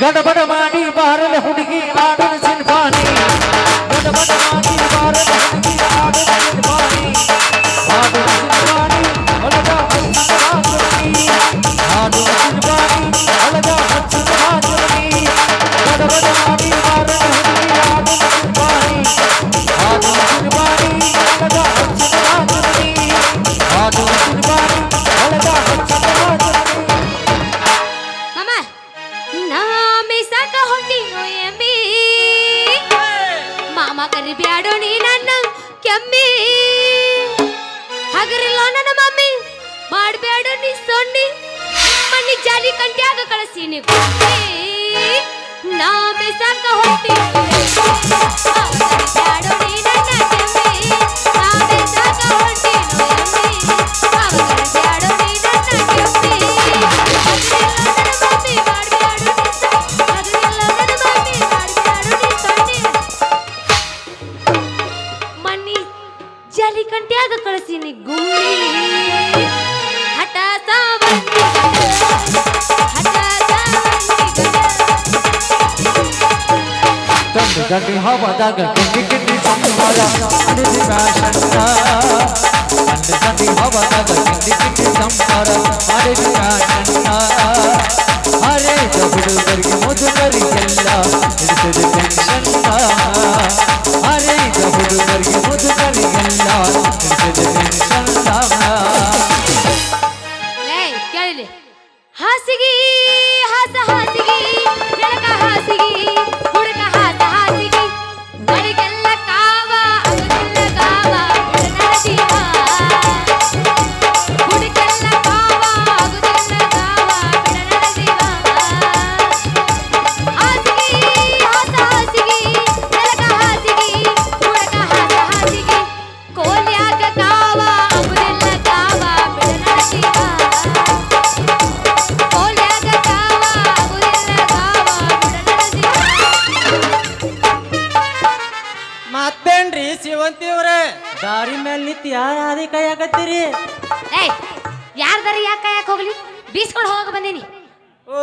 ಗಡಬಡ ಮಾಡಿ ಬಾರಲ ಹುಡುಗಿ ಆಡಲು ಸಿಲ್ವಾನಿ ಗಡಬಡ ಮಾಡಿ ಬಾರಲ ಹುಡುಗಿ হতে ಗಂಡು ಗಂಡು ಹವಾದಾಗ ಗಿಂಡಿ ಗಿಂಡಿ ಸಂಹಾರ ಅಡಿಸಿ ಫ್ಯಾಷನ್ನ ಗಂಡು ಗಂಡು ಹವಾದಾಗ ಗಿಂಡಿ ಗಿಂಡಿ ಸಂಹಾರ ಅಡಿಸಿ ಫ್ಯಾಷನ್ನ ಅರೆ ಹುಡುಗರಿಗೆ ಮುದುಕರಿಗೆಲ್ಲ ಮತ್ತೇನ್ರಿ ಶಿವಂತಿ ಅವರೇ ದಾರಿ ಮೇಲೆ ನಿಂತು ಯಾರ ಕೈ ಕೈಯಾಕತ್ತೀರಿ? ಏಯ್ ಯಾರ್ದಾರ ಯಾಕೆ ಯಾಕೆ ಹೋಗ್ಲಿ? ಬೀಸ್ಕೊಂಡು ಹೋಗ ಬಂದೀನಿ. ಓ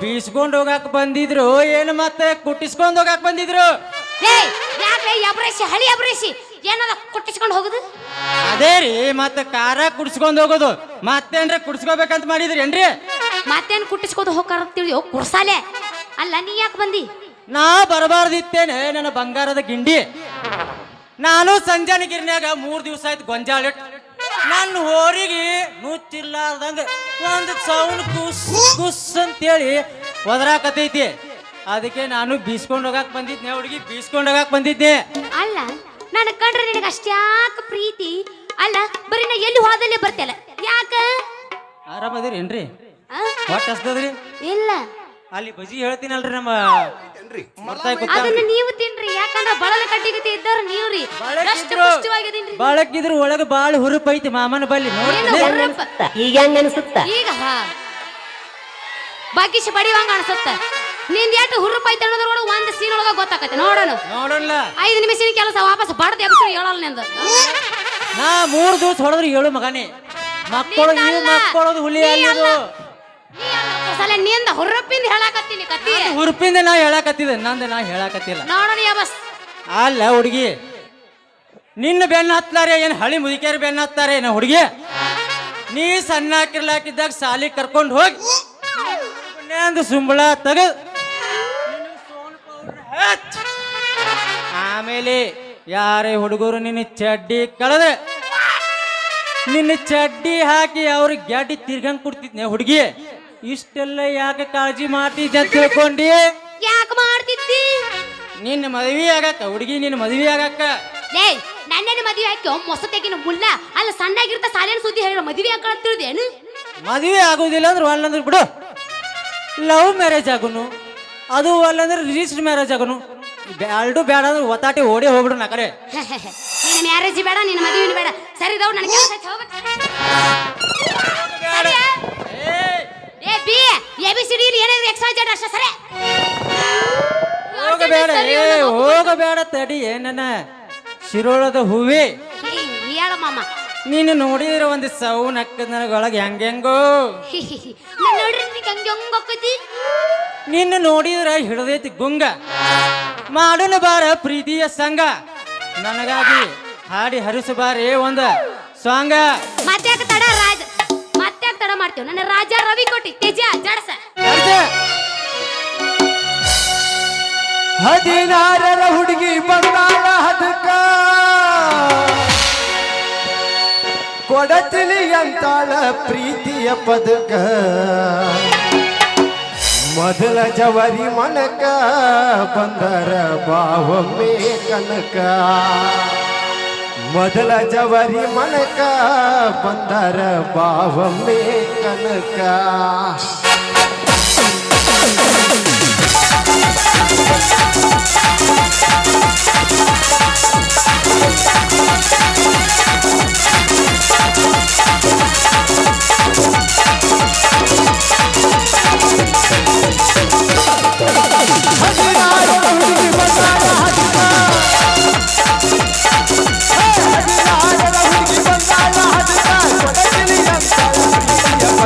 ಬೀಸ್ಕೊಂಡು ಹೋಗಾಕ್ ಬಂದಿದ್ರು. ಏನು ಮತ್ತೆ ಕುಟ್ಟಿಸ್ಕೊಂಡು ಹೋಗಾಕ್ ಬಂದಿದ್ರು? ಏಯ್ ಯಾಕೆ ಅಬ್ರೇಸಿ ಹಳಿ ಅಬ್ರೇಸಿ ಏನದ ಕುಟ್ಟಿಸ್ಕೊಂಡು ಹೋಗುದು? ಅದೇ ರೀ ಮತ್ತೆ ಕಾರ ಕುಡ್ಸ್ಕೊಂಡ್ ಹೋಗೋದು. ಮತ್ತೇನ್ರಿ ಕುಡ್ಸ್ಕೋಬೇಕಂತ ಮಾಡಿದ್ರಿ ಏನ್ರಿ? ಮತ್ತೇನ್ ಕುಟ್ಟಿಸ್ಕೊಂಡು ಹೋಗಾರ ತಿಳಿಯೋ ಕುರ್ಸಾಲೆ ಅಲ್ಲ ನೀ ಯಾಕೆ ಬಂದಿ? ನಾ ಬರಬಾರ್ದಿತ್ತೇನೆ ನನ್ನ ಬಂಗಾರದ ಗಿಂಡಿ. ನಾನು ಸಂಜಾನಗಿರಿನಾಗ ಮೂರು ಮೂರ್ ದಿವಸ ಆಯ್ತು ಗೊಂಜಾಳ ಇಟ್ಟು. ನನ್ನ ಹೋರಿಗೆ ನುಚ್ಚಿರ್ಲಾರ್ದಂಗ ಒಂದು ಸೌಂಡ್ ಕುಸ್ ಕುಸ್ ಅಂತೇಳಿ ಒದರಾಕತೈತಿ. ಅದಕ್ಕೆ ನಾನು ಬೀಸ್ಕೊಂಡು ಹೋಗಾಕ್ ಬಂದಿದ್ನೆ ಹುಡುಗಿ ಬೀಸ್ಕೊಂಡು ಹೋಗಾಕ್ ಬಂದಿದ್ದೆ ಅಲ್ಲ ನನ್ನ ಕಂಡ್ರೆ ನಿನಗೆ ಅಷ್ಟ್ಯಾಕ ಪ್ರೀತಿ? ಅಲ್ಲ ಬರೀ ನಾ ಎಲ್ಲಿ ಹೋದಲ್ಲೇ ಬರ್ತೇಲ್ಲ ಯಾಕ? ಆರಾಮದಿರಿ ಏನ್ರಿ ಹೊಟ್ಟೆ ಹಸ್ತದ್ರಿ ಇಲ್ಲ. ಅಲ್ಲಿ ಬಜಿ ಹೇಳ್ತೀನಲ್ರಿ ನಮ್ಮ ಅದನ್ನ ನೀವು ತಿನ್ರಿ ಯಾಕಂದ್ರ ಬಳಲ ಕಟ್ಟಿಗತಿ ಇದ್ದವ್ರು ನೀವ್ರಿ. ಪುಷ್ಟವಾಗಿದೀನ್ರಿ ಬಾಳಕ್ಕಿದ್ರು ಒಳಗ ಬಾಳ ಹುರುಪ್ ಐತಿ ಮಾಮನ ಬಲ್ಲಿ ಏನು? ಈಗ ಹೆಂಗ ಅನ್ಸುತ್ತ? ಈಗ ಹಾ. ಬಾಕಿಶ ಬಡಿವಂಗ ಅನ್ಸುತ್ತ. ನಿಂದ ಎಷ್ಟು ಹುರುಪ ಐತೆ ಅನ್ನೋದ್ರೊಳಗೆ ಒಂದ್ ಸೀನ್ ಒಳಗ ಗೊತ್ತಾಕತ್ತೆ. ನೋಡೋಣ. ನೋಡಲ್ಲ. ಐದು ನಿಮಿಷದ ಕೆಲಸ ವಾಪಸ್ ಬಡ್ದು ಎಬ್ಸು ಹೇಳಲ್ಲ ನಿಂದ. ನಾ ಮೂರ್ ದಿವಸ ಹೊಡೆದ್ರು ಹೇಳು ಮಗನೇ. ಮಕ್ಕಳು ಮಕ್ಕಳು ಮಕ್ಕಳದು ಹುಲಿ ನೀ ಅಲ್ಲ. ಅಲ್ಲ, ನಿಂದ ಹುರುಪಿಂದ ಹೇಳಾಕತ್ತೀನಿ ಕತ್ತಿ. ಹುರುಪಿಂದ ನಾ ಹೇಳಾಕತ್ತಿದೆ ನಂದು ನಾ ಹೇಳಾಕತ್ತಿಲ್ಲ. ನೋಡೋಣ ಯಾಬಸ್ ಅಲ್ಲ ಹುಡುಗಿ ನಿನ್ನ ಬೆನ್ನ ಹತ್ಲಾರೆ ಏನ್ ಹಳಿ ಮುದುಕಿಯರು ಬೆನ್ನ ಹತ್ತಾರೆ ಏನ ಹುಡುಗಿ? ನೀ ಸಣ್ಣ ಹಾಕಿರ್ಲಾಕಿದ್ದಾಗ ಸಾಲಿ ಕರ್ಕೊಂಡು ಹೋಗಿ ಒಂದು ಸುಂಬಳ ತಗದ್. ಆಮೇಲೆ ಯಾರೇ ಹುಡುಗರು ನಿನ್ನ ಚಡ್ಡಿ ಕಳೆದೆ ನಿನ್ನ ಚಡ್ಡಿ ಹಾಕಿ ಅವ್ರಿಗೆ ಗಡ್ಡಿ ತಿರ್ಗಂಗ್ ಕೊಡ್ತಿದ್ನೆ ಹುಡುಗಿ. ಇಷ್ಟೆಲ್ಲ ಯಾಕೆ ಕಾಳಜಿ ಮಾಡ್ತಿದ್ದೆ ಅಂತ ತಿಳ್ಕೊಂಡಿ? ಯಾಕೆ ಮಾಡ್ತಿದ್ದಿ? ನಿನ್ನ ಮದ್ವಿ ಆಗಕ್ಕ ಹುಡುಗಿ ನಿನ್ನ ಮದ್ವಿ ಆಗಕ್ಕ. ಲೇ ನನ್ನೇನು ಮದುವೆ ಹಾಕಿ? ಮೊಸ ತೆಗಿನ ಮುಲ್ಲ. ಅಲ್ಲ ಸಣ್ಣಾಗಿರ್ತ ಸಾಲೇನು ಸುದ್ದಿ ಹೇಳ ಮದುವೆ ಹಾಕಳ ತಿಳಿದೇನು ಮದುವೆ ಆಗುದಿಲ್ಲ ಅಂದ್ರೆ ಅಲ್ಲಂದ್ರೆ ಬಿಡು. ಲವ್ ಮ್ಯಾರೇಜ್ ಆಗುನು. ಅದು ಅಲ್ಲಂದ್ರೆ ರಿಜಿಸ್ಟರ್ ಮ್ಯಾರೇಜ್ ಆಗುನು. ಎರಡು ಬೇಡ ಅಂದ್ರೆ ಒತ್ತಾಟಿ ಓಡಿ ಹೋಗ್ಬಿಡು ನಾ ಕರೆ ನಿನ್ನ ಮ್ಯಾರೇಜ್ ಬೇಡ ನಿನ್ನ ಮದುವೆ ಬೇಡ. ಸರಿ ದೌಡ್ ನನಗೆ ಹೋಗ್ಬೇಕು B A B C D ಏನಾದ್ರು ಎಕ್ಸ್ ವೈ ಜೆಡ್ ಅಷ್ಟೇ ಸರಿ? ಹೋಗಬೇಡ ಏ ಹೋಗಬೇಡ ತಡಿ ಏನನ? ಶಿರೋಳದ ಹೂವಿ. ಹೇಳ ಮಾಮ. ನೀನು ನೋಡಿದ್ರೆ ಒಂದು ಸೌ ನಕ್ಕದ ನನಗೊಳಗೆ ಹೆಂಗೆಂಗೋ? ನಾನು ನೋಡ್ರಿ ನಿಂಗೆ ಹಂಗೆ ಹಂಗೆ ಹೋಗ್ತೈತಿ ನಿನ್ನ ನೋಡಿದ್ರೆ ಹಿಡದೈತಿ ಗುಂಗ. ಮಾಡೋಣ ಬಾರ ಪ್ರೀತಿಯ ಸಂಘ. ನನಗಾಗಿ ಹಾಡಿ ಹರಿಸಬಾರೇ ಒಂದು ಸಾಂಗ ಮತ್ತೆ ತಡ ಮಾಡ್ತೀವಿ ನನ್ನ ರಾಜ ರವಿ ಕೊಟ್ಟಿ ತೇಜ ಜಡಸ? ಹದಿನಾರರ ಹುಡುಗಿ ಬಂದಾಳ ಹದಕ. ಕೊಡತಿಲಿ ಅಂತಾಳ ಪ್ರೀತಿಯ ಪದಕ. ಮೊದಲ ಜವರಿ ಮನಕ, ಬಂದರ ಬಾವೊಮ್ಮೆ ಕನಕ. ಮೊದಲ ಜವರಿ ಮನಕ ಬಂದರ ಬಾವಮ್ಮೆ ಕನಕ.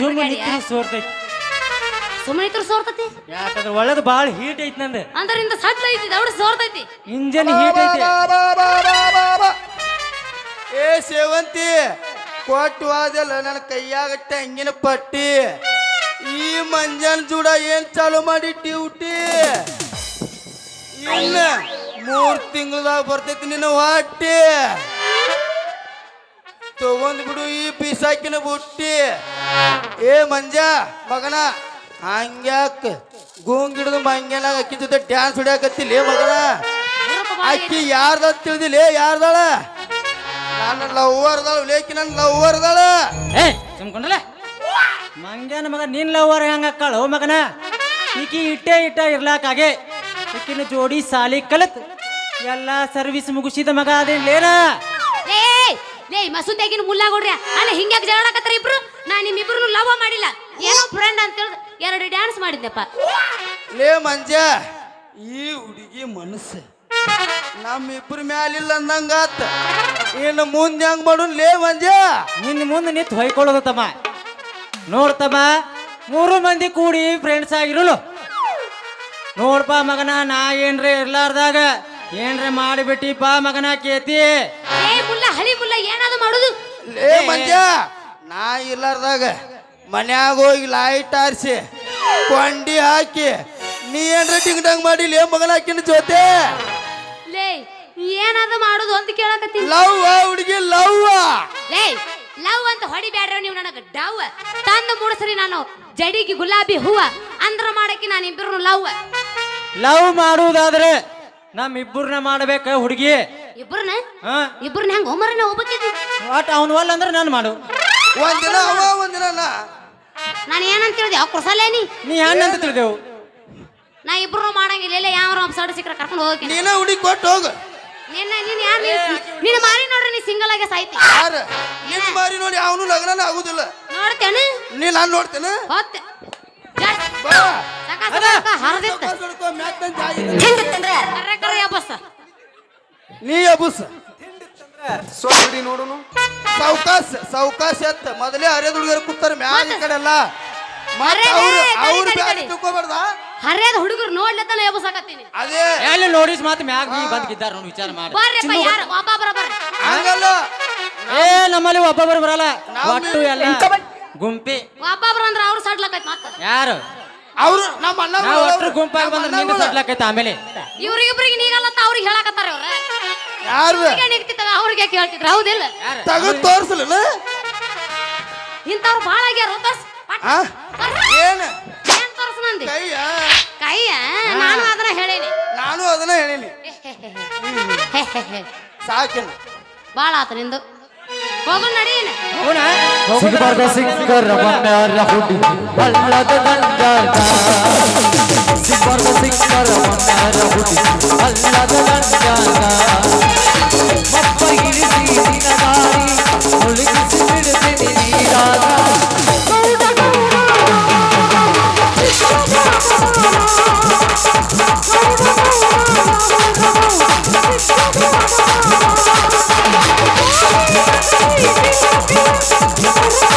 ಸುಮ್ಮನೆ ನಿಂತ್ರೆ ಸೋರ್ತೈತಿ ಸುಮ್ಮನೆ ಇದ್ರು ಸೋರ್ತೈತಿ ಯಾಕಂದ್ರೆ ಒಳ್ಳೇದು ಭಾಳ ಹೀಟ್ ಐತಿ ನಂದು. ಅಂದ್ರಿಂದ ಸಡ್ಲ ಐತಿ ದೌಡ ಸೋರ್ತೈತಿ ಇಂಜನ್ ಹೀಟ್ ಐತಿ. ಏ ಸೇವಂತಿ ಕೊಟ್ಟು ಆದಲ್ಲ ನನ್ನ ಕೈಯಾಗ ತೆಂಗಿನ ಪಟ್ಟಿ. ಈ ಮಂಜನ್ ಜುಡ ಏನ್ ಚಾಲು ಮಾಡಿ ಡ್ಯೂಟಿ ಇನ್ನ ಮೂರ್ ತಿಂಗಳದಾಗ ಬರ್ತೈತಿ ನಿನ್ನ ಹೊಟ್ಟಿ. ತಗೊಂಡ್ಬಿಡು ಈ ಬಿಸಾಕಿನ ಬುಟ್ಟಿ. ಏ ಮಂಜ ಮಗನ ಹಂಗ್ಯಾಕ ಗೂಂಗಿಡ್ದು ಮಂಗ್ಯನಾಗ ಅಕ್ಕಿ ಜೊತೆ ಡ್ಯಾನ್ಸ್ ಹೊಡ್ಯಾಕತ್ತಿಲ್ಲ ಮಗನ? ಅಕ್ಕಿ ಯಾರ್ದ ತಿಳಿದಿಲ್ಲ ಯಾರ್ದಾಳ? ನನ್ನ ಲವ್ವರ್ದಾಳ ಲೇಕಿ ನನ್ನ ಲವ್ವರ್ದಾಳ ಏ ಸುಮ್ಕೊಂಡಲ್ಲ? ಮಂಗ್ಯಾನ ಮಗ ನಿನ್ ಲವರ್ ಹೆಂಗ ಅಕ್ಕಾಳು ಮಗನ? ಈಕಿ ಇಟ್ಟೆ ಇಟ್ಟ ಇರ್ಲಾಕಾಗೆ ಈಕಿನ ಜೋಡಿ ಸಾಲಿ ಕಲತ್. ಎಲ್ಲ ಸರ್ವಿಸ್ ಮುಗಿಸಿದ ಮಗ ಅದೇನ್ ಲೇ ಲೇ ಮುಲ್ಲಾ ಕೊಡ್ರಿ ಅಲ್ಲ ಹಿಂಗ್ಯಾಕ ಫ್ರೆಂಡ್ ಅಂತ ಹೇಳಿದ್ ಎರಡು ಡ್ಯಾನ್ಸ್ ಮಾಡಿದ್ದೆಪ್ಪ ಲೇ ಮಂಜ ಈ ಹುಡುಗಿ ಮನಸ್ಸು ನಮ್ಮಿಬ್ರ ಮ್ಯಾಲಿಲ್ಲ ಅಂದಂಗಾತ. ಇನ್ನು ಮುಂದೆ ಹೆಂಗ್ ಮಾಡು ಲೇ ಮಂಜ? ನಿನ್ನ ಮುಂದೆ ನಿಂತು ಹೊಯ್ಕೊಳ್ಳೋದು ತಮ್ಮ. ನೋಡ್ತಮ್ಮ ಮೂರು ಮಂದಿ ಕೂಡಿ ಫ್ರೆಂಡ್ಸ್ ಆಗಿರಲು. ನೋಡ್ಪ ಮಗನ ನಾ ಏನ್ರಿ ಇರ್ಲಾರ್ದಾಗ ಏನ್ರಿ ಮಾಡಿಬಿಟ್ಟಿಪ್ಪ ಮಗನ ಕೇತಿ. ಏ ಮುಲ್ಲ ಹಳಿ ಮುಲ್ಲ ಏನಾದ್ರು ಮಾಡುದು. ಲೇ ಮಂಜ ನಾ ಇಲ್ಲಾರ್ದಾಗ ಮನ್ಯಾಗ ಹೋಗಿ ಲೈಟ್ ಆರಿಸಿ ಕೊಂಡಿ ಹಾಕಿ ನೀ ಏನ್ರ ಟಿಂಗ್ ಟಂಗ್ ಮಾಡಿ ಲೇ ಮಗನ ಹಾಕಿನ ಜೊತೆ? ಲೇ ಏನಾದ ಮಾಡುದು ಅಂತ ಕೇಳಕತ್ತೀನಿ ಲವ್ ಹುಡುಗಿ ಲವ್ ಲೇ ಲವ್ ಅಂತ ಹೊಡಿಬ್ಯಾಡ್ರ ನೀವು ನನಗ ಡವ್ ತಂದು ಮೂಡಿಸ್ರಿ ನಾನು ಜಡಿಗೆ ಗುಲಾಬಿ ಹೂವ. ಅಂದ್ರ ಮಾಡಕ್ಕೆ ನಾನು ಇಬ್ಬರು ಲವ್ ಲವ್ ಮಾಡುವುದಾದ್ರೆ ನಮ್ಮಿಬ್ಬರನ್ನ ಮಾಡ್ಬೇಕ ಹುಡುಗಿ? ಇಬ್ಬರನ್ನ ಹಾ. ಇಬ್ಬರನ್ನ ಹೆಂಗ ಒಮ್ಮರನ್ನ ಹೋಗ್ಬೇಕಿದ್ದಿ ಒಟ್ ಅವ್ನ ವಲ್ಲ ಅಂದ್ರೆ ನಾನು ಮಾಡು. ಒಂದಿನ ಅವ ಒಂದಿನ ನಾ ನಾನು ಏನಂತ ಹೇಳಿದೆ? ಅವ್ ಕುರ್ಸಲ್ಲೇ ನೀ? ನೀ ಹೆಣ್ಣಂತ ತಿಳಿದೆವು. ನಾ ಇಬ್ರು ಮಾಡಂಗಿಲ್ಲ. ಇಲ್ಲ ಯಾವ ಸಡ್ ಸಿಕ್ಕರೆ ಕರ್ಕೊಂಡು ಹೋಗಿ ನೀನ ಹುಡುಗಿ ಕೊಟ್ಟು ಹೋಗು. ನಿನ್ನ ನೀನ್ ಯಾರು ನೀನು ಮಾರಿ ನೋಡ್ರಿ ನೀ ಸಿಂಗಲ್ ಆಗಿ ಸಾಯ್ತಿ. ಯಾರು? ನಿನ್ನ ಮಾರಿ ನೋಡಿ ಅವನು ಲಗ್ನ ಆಗುದಿಲ್ಲ. ನೋಡ್ತೇನೆ. ನೀ ನಾನು ನೋಡ್ತೇನೆ. ಸಾಕ ಹರದಿತ್ತ ಬಂದ್ ಕರ್ರೆ ಕರ್ರೆ ಅಬ್ಬಸ್ಸ ನೀ ಅಬುಸ್ ಸೊಡಿ ನೋಡುನು. ಸಾವ್ಕಾಸ್ ಸಾವ್ಕಾಸ್ ಎತ್ತ. ಮೊದಲೇ ಅರೆ ಹುಡುಗರು ಕೂತಾರ ಮ್ಯಾಗ ಈ ಕಡೆ ಎಲ್ಲ ಮತ್ತ ಅವ್ರು ತಡಿ, ಅವ್ರು ತಡಿ, ಬ್ಯಾಡ ತಡಿ. ತಿಳ್ಕೊಬಾರ್ದ? ಹರಿಯದ ಹುಡುಗರು ನೋಡ್ಲತ್ತಾನ ಎಬ್ಬಸಾಕತ್ತೀನಿ. ಅದೇ. ಎಲ್ಲಿ ನೋಡಿಸ್ ಮಾತು ಮ್ಯಾಗ ನೀ ಬಂದ್ಗಿದ್ದಾರ ನೋಡಿ ವಿಚಾರ ಮಾಡಿ. ಬರ್ರಿಪ್ಪ ಯಾರು? ಒಬ್ಬೊಬ್ಬರ ಬರ್ರಿ. ಹಂಗಲ್ಲ. ಏ ನಮ್ಮಲ್ಲಿ ಒಬ್ಬೊಬ್ಬರು ಬರಲ್ಲ. ನಾವು ಒಟ್ಟು ಎಲ್ಲ ಗುಂಪಿ. ಒಬ್ಬೊಬ್ರು ಅಂದ್ರ ಅವ್ರು ಸಡ್ಲಕೈತ್ ಮತ್ತ? ಯಾರು? ಅವ್ರು ನಮ್ಮ ಅಣ್ಣ ನಾವು ಒಟ್ಟು ಗುಂಪಾಗಿ ಬಂದ್ರೆ ನಿಂದ ಸಡ್ಲಾಕೈತೆ ಆಮೇಲೆ. ಇವ್ರಿಗಿಬ್ರಿಗೆ ನೀಗಲ್ಲ ಅವ್ರಿಗೆ ಹೇಳಕತ್ತಾರ ಅವ್ರ? ಯಾರು ಅವ್ರಿಗೆ ಕೇಳ್ತಿದ್ರ ಹೌದಿಲ್ಲ. ತಗದ್ ತೋರ್ಸಲಿಲ್ಲ? ಇಂಥವ್ರು ಭಾಳ ಆಗ್ಯಾರ ತೋರ್ಸ್ ಆ? ತೋರ್ಸ್. ಏನ್? ಏನ್ ತೋರ್ಸ್ ನಂದಿ? ಕೈಯ? ಕೈಯ? ನಾನು ಅದನ್ನ ಹೇಳೇನಿ. ನಾನು ಅದನ್ನ ಹೇಳಿನಿ. ಸಾಕಿನ ಭಾಳ ಆತ ನಿಂದು. ಹೋಗು ನಡೀನ ಹೋಗೋಣ ಸಿಗಬಾರ್ದ ಸಿಕ್ಕರ ಮನ್ಯಾರ ಹುಡಿ ಹಳ್ಳದ ದಂಡಾಗ Yes, yes, yes.